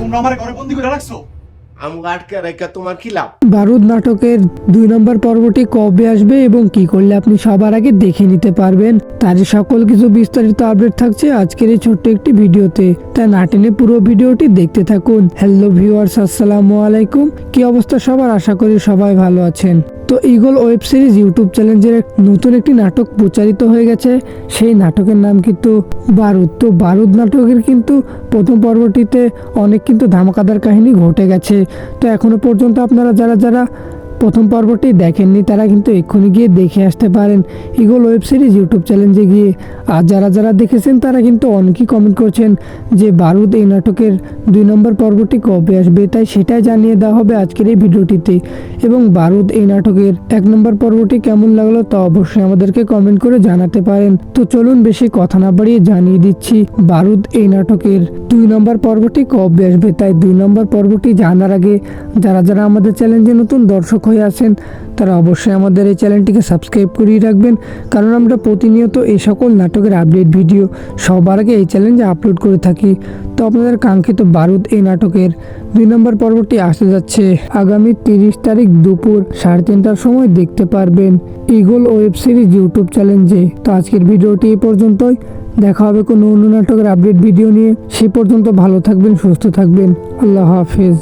তোমরা আমার ঘরে বন্দি করে রাখছো? আমাকে আটকে রেখে তোমার কি লাভ? বারুদ নাটকের দুই নম্বর পর্বটি কবে আসবে এবং কি করলে আপনি সবার আগে দেখে নিতে পারবেন তার সকল কিছু বিস্তারিত আপডেট থাকছে আজকের এই ছোট্ট একটি ভিডিওতে। তাই নাটেনে পুরো ভিডিওটি দেখতে থাকুন। হ্যালো ভিউয়ার্স আসসালামু আলাইকুম। কি অবস্থা সবার? আশা করি সবাই ভালো আছেন। তো ইগল ওয়েব সিরিজ ইউটিউব চ্যালেঞ্জের নতুন একটি নাটক প্রচারিত হয়ে গেছে। সেই নাটকের নাম কিন্তু বারুদ। তো বারুদ নাটকের কিন্তু প্রথম পর্বটিতে অনেক কিন্তু ধামাকাদার কাহিনী ঘটে গেছে। তো এখনও পর্যন্ত আপনারা যারা যারা প্রথম পর্বটি দেখেননি তারা কিন্তু এক্ষুনি গিয়ে দেখে আসতে পারেন ইগল ওয়েব সিরিজ ইউটিউব চ্যালেঞ্জে গিয়ে। আর যারা যারা দেখেছেন তারা কিন্তু অনেকেই কমেন্ট করছেন যে বারুদ এই নাটকের দুই নম্বর পর্বটি কবে আসবে, তাই সেটাই জানিয়ে দেওয়া হবে আজকের এই ভিডিওটিতে। এবং বারুদ এই নাটকের এক নম্বর পর্বটি কেমন লাগল তা অবশ্যই আমাদেরকে কমেন্ট করে জানাতে পারেন। তো চলুন বেশি কথা না বাড়িয়ে জানিয়ে দিচ্ছি, বারুদ এই নাটকের দুই নম্বর পর্বটি কবে আসবে? তাই দুই নম্বর পর্বটি জানার আগে যারা যারা আমাদের চ্যালেঞ্জে নতুন দর্শক হয়ে আছেন, তারা অবশ্যই আমাদের এই চ্যানেলটিকে সাবস্ক্রাইব করিয়ে রাখবেন। কারণ আমরা প্রতিনিয়ত এই সকল নাটকের আপডেট ভিডিও সবার আগে এই চ্যালেঞ্জে আপলোড করে থাকি। তো আপনাদের কাঙ্ক্ষিত বারুদ এই নাটকের দুই নম্বর পর্বটি আসতে যাচ্ছে। আগামী তিরিশ তারিখ দুপুর সাড়ে তিনটার সময় দেখতে পারবেন ইগল ওয়েব সিরিজ ইউটিউব চ্যালেঞ্জে। তো আজকের ভিডিওটি এই পর্যন্তই। দেখা হবে কোনো অন্য নাটকের আপডেট ভিডিও নিয়ে। সে পর্যন্ত ভালো থাকবেন, সুস্থ থাকবেন। আল্লাহ হাফেজ।